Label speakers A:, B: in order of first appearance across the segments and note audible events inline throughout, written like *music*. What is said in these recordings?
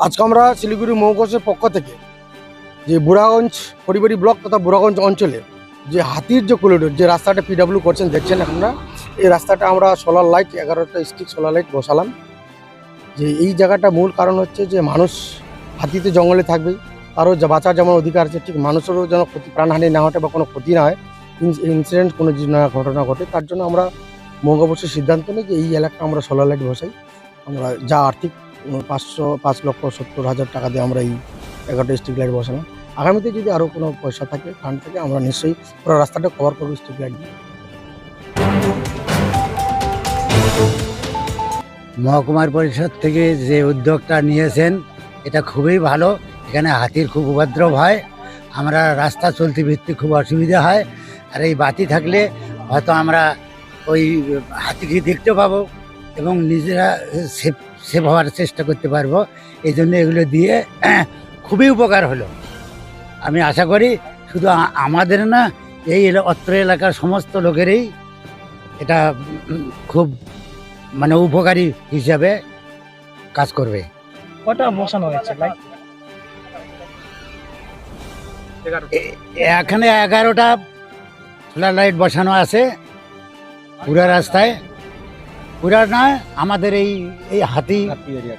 A: আজকে আমরা শিলিগুড়ি মৌকসের পক্ষ থেকে যে বুড়াগঞ্জ পরিবারী ব্লক তথা বুড়াগঞ্জ অঞ্চলে যে হাতির যে করিডোর যে রাস্তাটা পিডাব্লিউ করছেন, দেখছেন আপনারা, এই রাস্তাটা আমরা সোলার লাইট এগারোটা স্টিক সোলার লাইট বসালাম। যে এই জায়গাটা মূল কারণ হচ্ছে যে মানুষ হাতিতে জঙ্গলে থাকবে, তারও যা- বাঁচার যেমন অধিকার আছে, ঠিক মানুষেরও যেন ক্ষতি, প্রাণহানি না ঘটে বা কোনো ক্ষতি না হয় ইনসিডেন্ট কোনো না, ঘটনা ঘটে, তার জন্য আমরা মঙ্গবর্ষের সিদ্ধান্ত নিই যে এই এলাকা আমরা সোলার লাইট বসাই। আমরা যা আর্থিক পাঁচশো, পাঁচ লক্ষ সত্তর হাজার টাকা দিয়ে আমরা এই এগারোটা স্ট্রিট লাইট বসালাম। আগামীতে যদি আরও কোনো পয়সা থাকে ফান্ড থাকে, আমরা নিশ্চয়ই পুরো রাস্তাটা কভার করব স্ট্রিট লাইট দিয়ে।
B: মহকুমার পরিষদ থেকে যে উদ্যোগটা নিয়েছেন, এটা খুবই ভালো। এখানে হাতির খুব উপদ্রব হয়। আমরা রাস্তা চলতে ফিরতে খুব অসুবিধা হয়। আর এই বাতি থাকলে হয়তো আমরা ওই হাতিকে দেখতে পাবো। এবং নিজেরা সেফ সেফ হওয়ার চেষ্টা করতে পারব। এই জন্য এগুলো দিয়ে *clears throat* খুবই উপকার হলো। আমি আশা করি শুধু আমাদের না এই এলা- অত্র এলাকার সমস্ত লোকেরই এটা খুব মানে উপকারী হিসাবে কাজ করবে।
C: কটা বসানো হয়েছে
B: এ- এখানে এগারোটা সোলার লাইট বসানো আছে পুরা রাস্তায়। পুরা না আমাদের এই এই হাতি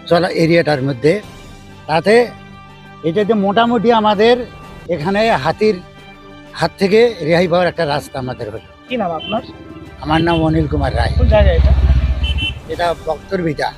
B: চলা এরিয়াটার মধ্যে। তাতে এটা যে মোটামুটি আমাদের এখানে হাতির হাত থেকে রেহাই পাওয়ার একটা রাস্তা আমাদের হলো।
C: কি নাম আপনার?
B: আমার নাম অনিল কুমার রায়।
C: এটা?
B: এটা বক্তর বিটা